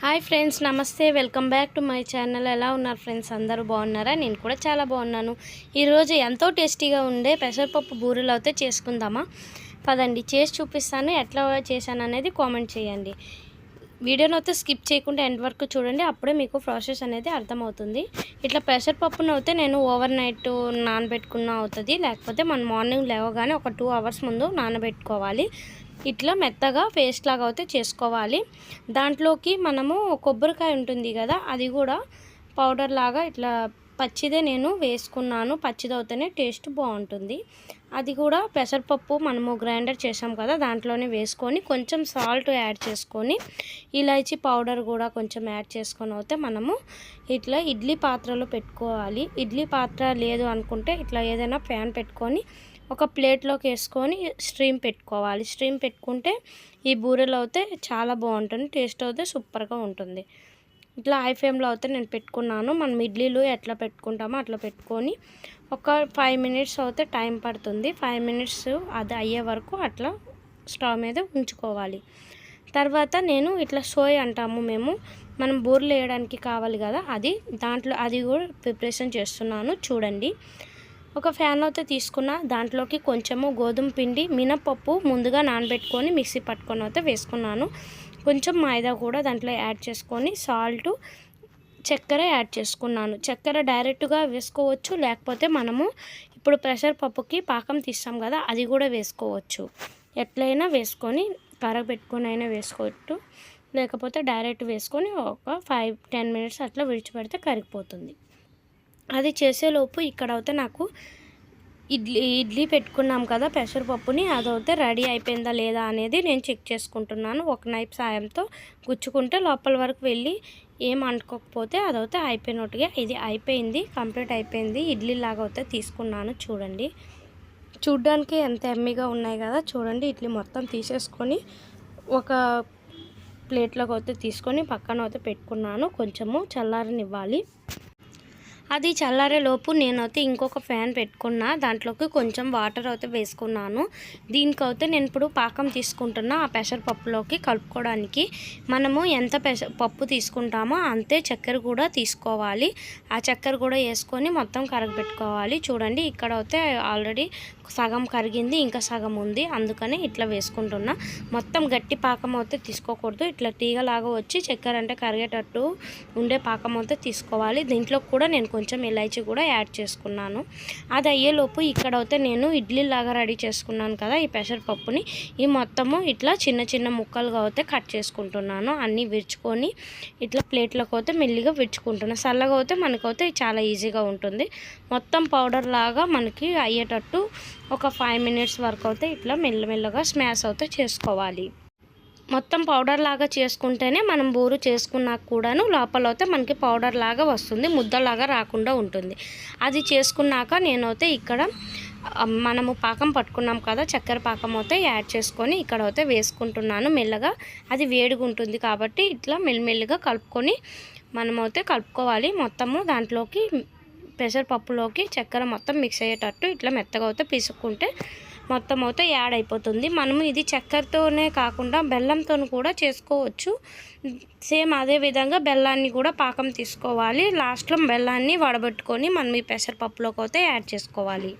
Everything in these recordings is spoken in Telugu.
Hi friends namaste. Welcome back to my channel. ఎలా ఉన్నారు ఫ్రెండ్స్? అందరూ బాగున్నారా? నేను కూడా చాలా బాగున్నాను. ఈరోజు ఎంతో టేస్టీగా ఉండే పెసరపప్పు బూరెలు అయితే చేసుకుందామా? పదండి చేసి చూపిస్తాను. ఎట్లా చేశాను అనేది కామెంట్ చేయండి. వీడియోని అయితే స్కిప్ చేయకుండా ఎండ్ వరకు చూడండి. అప్పుడే మీకు ప్రాసెస్ అనేది అర్థమవుతుంది. ఇట్లా పెసరపప్పును అయితే నేను ఓవర్ నైట్ నానబెట్టుకున్న అవుతుంది. లేకపోతే మన మార్నింగ్ లేవగానే ఒక టూ అవర్స్ ముందు నానబెట్టుకోవాలి. ఇట్లా మెత్తగా పేస్ట్ లాగా అయితే చేసుకోవాలి. దాంట్లోకి మనము కొబ్బరికాయ ఉంటుంది కదా అది కూడా పౌడర్ లాగా ఇట్లా పచ్చిదే నేను వేసుకున్నాను. పచ్చిది అవుతేనే టేస్ట్ బాగుంటుంది. అది కూడా పెసరపప్పు మనము గ్రైండర్ చేసాం కదా దాంట్లోనే వేసుకొని కొంచెం సాల్ట్ యాడ్ చేసుకొని ఇలాచి పౌడర్ కూడా కొంచెం యాడ్ చేసుకొని అయితే మనము ఇట్లా ఇడ్లీ పాత్రలో పెట్టుకోవాలి. ఇడ్లీ పాత్ర లేదు అనుకుంటే ఇట్లా ఏదైనా ఫ్యాన్ పెట్టుకొని ఒక ప్లేట్లోకి వేసుకొని స్ట్రీమ్ పెట్టుకోవాలి. స్ట్రీమ్ పెట్టుకుంటే ఈ బూరెలు అయితే చాలా బాగుంటుంది టేస్ట్ అయితే సూపర్గా ఉంటుంది. ఇట్లా హై ఫ్లేమ్లో అయితే నేను పెట్టుకున్నాను. మనం ఇడ్లీలు ఎట్లా పెట్టుకుంటామో అట్లా పెట్టుకొని ఒక ఫైవ్ మినిట్స్ అయితే టైం పడుతుంది. ఫైవ్ మినిట్స్ అది అయ్యే వరకు అట్లా స్టవ్ మీద ఉంచుకోవాలి. తర్వాత నేను ఇట్లా సోయ్ అంటాము మేము. మనం బూరెలు వేయడానికి కావాలి కదా అది దాంట్లో అది కూడా ప్రిపరేషన్ చేస్తున్నాను. చూడండి. ఒక ఫ్యాన్ అయితే తీసుకున్న. దాంట్లోకి కొంచెము గోధుమ పిండి మినపప్పు ముందుగా నానబెట్టుకొని మిక్సీ పట్టుకొని అయితే వేసుకున్నాను. కొంచెం మైదా కూడా దాంట్లో యాడ్ చేసుకొని సాల్ట్ చక్కెర యాడ్ చేసుకున్నాను. చక్కెర డైరెక్ట్గా వేసుకోవచ్చు లేకపోతే మనము ఇప్పుడు ప్రెషర్ పప్పుకి పాకం తీస్తాం కదా అది కూడా వేసుకోవచ్చు. ఎట్లయినా వేసుకొని కరగబెట్టుకొని అయినా వేసుకోవచ్చు. లేకపోతే డైరెక్ట్ వేసుకొని ఒక ఫైవ్ టెన్ మినిట్స్ అట్లా విడిచిపెడితే కరిగిపోతుంది. అది చేసేలోపు ఇక్కడ అయితే నాకు ఇడ్లీ ఇడ్లీ పెట్టుకున్నాం కదా పెసరపప్పుని అదైతే రెడీ అయిపోయిందా లేదా అనేది నేను చెక్ చేసుకుంటున్నాను. ఒక నైప్ సాయంతో గుచ్చుకుంటే లోపల వరకు వెళ్ళి ఏం అంటుకోకపోతే అదైతే అయిపోయినట్టుగా ఇది అయిపోయింది కంప్లీట్ అయిపోయింది. ఇడ్లీ లాగా అయితే తీసుకున్నాను చూడండి. చూడ్డానికి ఎంత ఎమ్మిగా ఉన్నాయి కదా చూడండి. ఇడ్లీ మొత్తం తీసేసుకొని ఒక ప్లేట్లోకి అయితే తీసుకొని పక్కన అయితే పెట్టుకున్నాను. కొంచెము చల్లారనివ్వాలి. అది చల్లారేలోపు నేనైతే ఇంకొక ఫ్యాన్ పెట్టుకున్నా. దాంట్లోకి కొంచెం వాటర్ అయితే వేసుకున్నాను. దీనికైతే నేను ఇప్పుడు పాకం తీసుకుంటున్నా ఆ పెసరపప్పులోకి కలుపుకోవడానికి. మనము ఎంత పెస పప్పు తీసుకుంటామో అంతే చక్కెర కూడా తీసుకోవాలి. ఆ చక్కెర కూడా వేసుకొని మొత్తం కరగబెట్టుకోవాలి చూడండి ఇక్కడ అయితే ఆల్రెడీ సగం కరిగింది ఇంకా సగం ఉంది. అందుకని ఇట్లా వేసుకుంటున్నా. మొత్తం గట్టి పాకం అయితే తీసుకోకూడదు. ఇట్లా తీగలాగా వచ్చి చక్కెర అంటే కరిగేటట్టు ఉండే పాకం అయితే తీసుకోవాలి. దీంట్లో కూడా నేను కొంచెం ఇలాచి కూడా యాడ్ చేసుకున్నాను. అది అయ్యేలోపు ఇక్కడ అయితే నేను ఇడ్లీ లాగా రెడీ చేసుకున్నాను కదా ఈ పెసరపప్పుని ఈ మొత్తము ఇట్లా చిన్న చిన్న ముక్కలుగా అయితే కట్ చేసుకుంటున్నాను. అన్నీ విరుచుకొని ఇట్లా ప్లేట్లోకి అయితే మెల్లిగా విరుచుకుంటున్నాను చల్లగా అయితే మనకైతే చాలా ఈజీగా ఉంటుంది. మొత్తం పౌడర్ లాగా మనకి అయ్యేటట్టు ఒక ఫైవ్ మినిట్స్ వరకు అయితే ఇట్లా మెల్లమెల్లగా స్మాష్ అయితే చేసుకోవాలి. మొత్తం పౌడర్ లాగా చేసుకుంటేనే మనం బూరు చేసుకున్నాక కూడాను లోపల అయితే మనకి పౌడర్ లాగా వస్తుంది ముద్దలాగా రాకుండా ఉంటుంది. అది చేసుకున్నాక నేనైతే ఇక్కడ మనము పాకం పట్టుకున్నాం కదా చక్కెర పాకం అయితే యాడ్ చేసుకొని ఇక్కడ అయితే వేసుకుంటున్నాను మెల్లగా. అది వేడిగా ఉంటుంది కాబట్టి ఇట్లా మెల్లమెల్లిగా కలుపుకొని మనమైతే కలుపుకోవాలి. మొత్తము దాంట్లోకి పెసరపప్పులోకి చక్కెర మొత్తం మిక్స్ అయ్యేటట్టు ఇట్లా మెత్తగా అయితే పీసుకుంటే మొత్తం అయితే యాడ్ అయిపోతుంది. మనము ఇది చక్కెరతోనే కాకుండా బెల్లంతో కూడా చేసుకోవచ్చు. సేమ్ అదే విధంగా బెల్లాన్ని కూడా పాకం తీసుకోవాలి. లాస్ట్లో బెల్లాన్ని వడబెట్టుకొని మనం ఈ పెసరపప్పులోకి అయితే యాడ్ చేసుకోవాలి.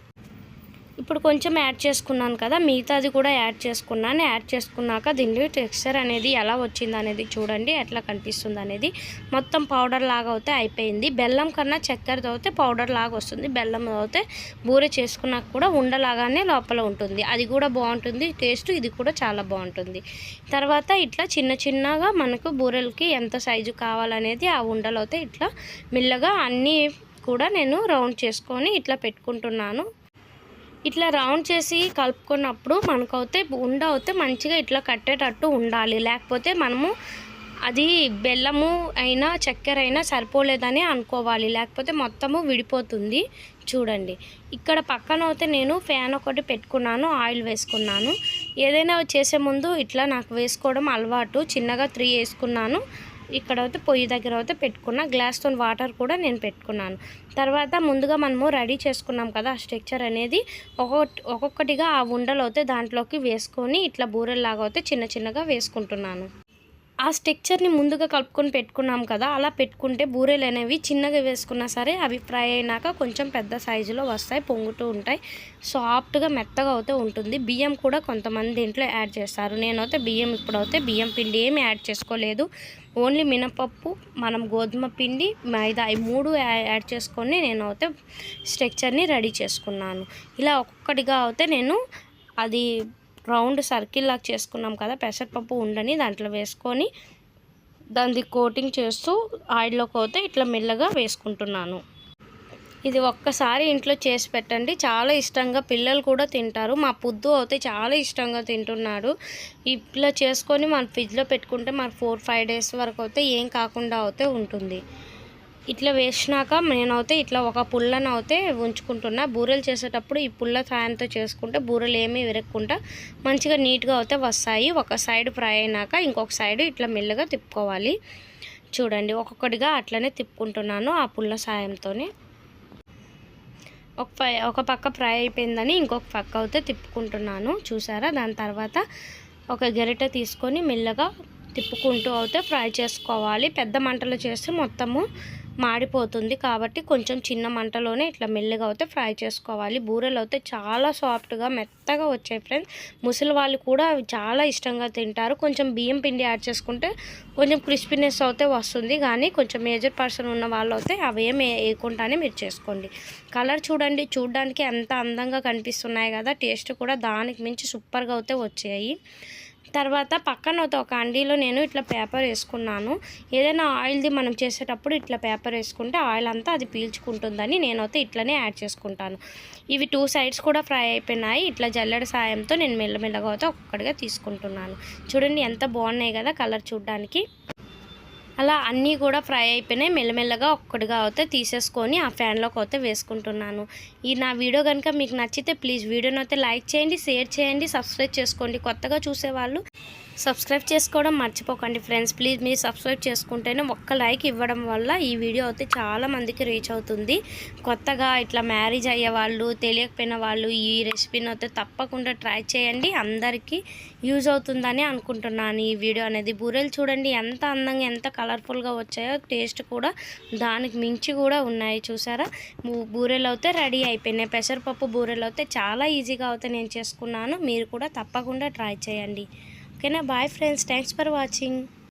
ఇప్పుడు కొంచెం యాడ్ చేసుకున్నాను కదా మిగతాది కూడా యాడ్ చేసుకున్నాను. యాడ్ చేసుకున్నాక దీనిలో టెక్స్చర్ అనేది ఎలా వచ్చింది అనేది చూడండి ఎట్లా కనిపిస్తుంది అనేది. మొత్తం పౌడర్ లాగా అయితే అయిపోయింది. బెల్లం కన్నా చక్కెరతో అయితే పౌడర్ లాగా వస్తుంది. బెల్లం అయితే బూరె చేసుకున్నాక కూడా ఉండలాగానే లోపల ఉంటుంది. అది కూడా బాగుంటుంది. టేస్ట్ ఇది కూడా చాలా బాగుంటుంది. తర్వాత ఇట్లా చిన్న చిన్నగా మనకు బూరెలకి ఎంత సైజు కావాలనేది ఆ ఉండలు అయితే ఇట్లా మెల్లగా అన్నీ కూడా నేను రౌండ్ చేసుకొని ఇట్లా పెట్టుకుంటున్నాను. ఇట్లా రౌండ్ చేసి కలుపుకున్నప్పుడు మనకైతే ఉండ అయితే మంచిగా ఇట్లా కట్టేటట్టు ఉండాలి. లేకపోతే మనము అది బెల్లము అయినా చక్కెర అయినా సరిపోలేదని అనుకోవాలి. లేకపోతే మొత్తము విడిపోతుంది. చూడండి. ఇక్కడ పక్కన అయితే నేను ఫ్యాన్ ఒకటి పెట్టుకున్నాను ఆయిల్ వేసుకున్నాను. ఏదైనా చేసే ముందు ఇట్లా నాకు వేసుకోవడం అలవాటు. చిన్నగా త్రీ వేసుకున్నాను. ఇక్కడ అయితే పొయ్యి దగ్గర అయితే పెట్టుకున్న గ్లాస్తో వాటర్ కూడా నేను పెట్టుకున్నాను. తర్వాత ముందుగా మనము రెడీ చేసుకున్నాం కదా ఆ స్ట్రక్చర్ అనేది. ఒక్కొక్కటిగా ఆ ఉండలు అయితే దాంట్లోకి వేసుకొని ఇట్లా బూరెల్లాగా అయితే చిన్న చిన్నగా వేసుకుంటున్నాను. ఆ స్ట్రక్చర్ని ముందుగా కలుపుకొని పెట్టుకున్నాం కదా అలా పెట్టుకుంటే బూరెలు అనేవి చిన్నగా వేసుకున్నా సరే అవి ఫ్రై అయినాక కొంచెం పెద్ద సైజులో వస్తాయి పొంగుతూ ఉంటాయి. సాఫ్ట్గా మెత్తగా అయితే ఉంటుంది. బియ్యం కూడా కొంతమంది దీంట్లో యాడ్ చేస్తారు. నేనైతే బియ్యం ఇప్పుడైతే బియ్యం పిండి ఏమి యాడ్ చేసుకోలేదు. ఓన్లీ మినపప్పు మనం గోధుమ పిండి మైదా ఈ మూడు యాడ్ చేసుకొని నేను అయితే స్ట్రక్చర్ని రెడీ చేసుకున్నాను. ఇలా ఒక్కొక్కటిగా అయితే నేను అది రౌండ్ సర్కిల్ లాగా చేసుకున్నాం కదా పెసరపప్పు ఉండని దాంట్లో వేసుకొని దాన్ని కోటింగ్ చేస్తూ ఆయిల్లో అయితే ఇట్లా మెల్లగా వేసుకుంటున్నాను. ఇది ఒక్కసారి ఇంట్లో చేసి పెట్టండి. చాలా ఇష్టంగా పిల్లలు కూడా తింటారు. మా పుద్దు అయితే చాలా ఇష్టంగా తింటున్నాడు. ఇట్లా చేసుకొని మన ఫ్రిడ్జ్లో పెట్టుకుంటే మన ఫోర్ ఫైవ్ డేస్ వరకు అయితే ఏం కాకుండా అయితే ఉంటుంది. ఇట్లా వేసినాక నేనైతే ఇట్లా ఒక పుల్లను అయితే ఉంచుకుంటున్నా. బూరెలు చేసేటప్పుడు ఈ పుల్ల సాయంతో చేసుకుంటే బూరెలు ఏమీ విరగకుండా మంచిగా నీట్గా అయితే వస్తాయి. ఒక సైడ్ ఫ్రై అయినాక ఇంకొక సైడ్ ఇట్లా మెల్లగా తిప్పుకోవాలి. చూడండి ఒక్కొక్కటిగా అట్లనే తిప్పుకుంటున్నాను ఆ పుల్ల సాయంతోనే. ఒక పై ఒక పక్క ఫ్రై అయిపోయిందని ఇంకొక పక్క అయితే తిప్పుకుంటున్నాను. చూసారా? దాని తర్వాత ఒక గెరిట తీసుకొని మెల్లగా తిప్పుకుంటూ అయితే ఫ్రై చేసుకోవాలి. పెద్ద మంటలో చేస్తే మొత్తము మాడిపోతుంది కాబట్టి కొంచెం చిన్న మంటలోనే ఇట్లా మెల్లగా అయితే ఫ్రై చేసుకోవాలి. బూరెలు అయితే చాలా సాఫ్ట్గా మెత్తగా వచ్చాయి ఫ్రెండ్స్. ముసలి వాళ్ళు కూడా అవి చాలా ఇష్టంగా తింటారు. కొంచెం బియ్యం పిండి యాడ్ చేసుకుంటే కొంచెం క్రిస్పీనెస్ అయితే వస్తుంది. కానీ కొంచెం మేజర్ పర్సన్ ఉన్న వాళ్ళు అయితే అవి ఏం వేయకుండానే మీరు చేసుకోండి. కలర్ చూడండి. చూడడానికి ఎంత అందంగా కనిపిస్తున్నాయి కదా. టేస్ట్ కూడా దానికి మించి సూపర్గా అయితే వచ్చాయి. తర్వాత పక్కన అయితే ఒక అండీలో నేను ఇట్లా పేపర్ వేసుకున్నాను. ఏదైనా ఆయిల్ది మనం చేసేటప్పుడు ఇట్లా పేపర్ వేసుకుంటే ఆయిల్ అంతా అది పీల్చుకుంటుందని నేనైతే ఇట్లనే యాడ్ చేసుకుంటాను. ఇవి టూ సైడ్స్ కూడా ఫ్రై అయిపోయినాయి. ఇట్లా జల్లెడ సాయంతో నేను మెల్లమెల్లగా అయితే ఒక్కొక్కటిగా తీసుకుంటున్నాను. చూడండి ఎంత బాగున్నాయి కదా కలర్ చూడడానికి. అలా అన్నీ కూడా ఫ్రై అయిపోయినాయి. మెల్లమెల్లగా ఒక్కటిగా అయితే తీసేసుకొని ఆ ఫ్యాన్లోకి అయితే వేసుకుంటున్నాను. ఈ నా వీడియో కనుక మీకు నచ్చితే ప్లీజ్ వీడియోని అయితే లైక్ చేయండి షేర్ చేయండి సబ్స్క్రైబ్ చేసుకోండి. కొత్తగా చూసేవాళ్ళు సబ్స్క్రైబ్ చేసుకోవడం మర్చిపోకండి ఫ్రెండ్స్. ప్లీజ్ మీరు సబ్స్క్రైబ్ చేసుకుంటేనే ఒక్క లైక్ ఇవ్వడం వల్ల ఈ వీడియో అయితే చాలా మందికి రీచ్ అవుతుంది. కొత్తగా ఇట్లా మ్యారేజ్ అయ్యే వాళ్ళు తెలియకపోయిన వాళ్ళు ఈ రెసిపీని అయితే తప్పకుండా ట్రై చేయండి. అందరికీ యూజ్ అవుతుందని అనుకుంటున్నాను. ఈ వీడియో అనేది బూరెలు చూడండి. ఎంత అందంగా ఎంత కలర్ఫుల్గా వచ్చాయో టేస్ట్ కూడా దానికి మించి కూడా ఉన్నాయి చూసారా? బూరెలు అయితే రెడీ అయిపోయినాయి. పెసరపప్పు బూరెలు అయితే చాలా ఈజీగా అయితే నేను చేసుకున్నాను. మీరు కూడా తప్పకుండా ట్రై చేయండి. ఓకేనా? Bye friends. Thanks for watching.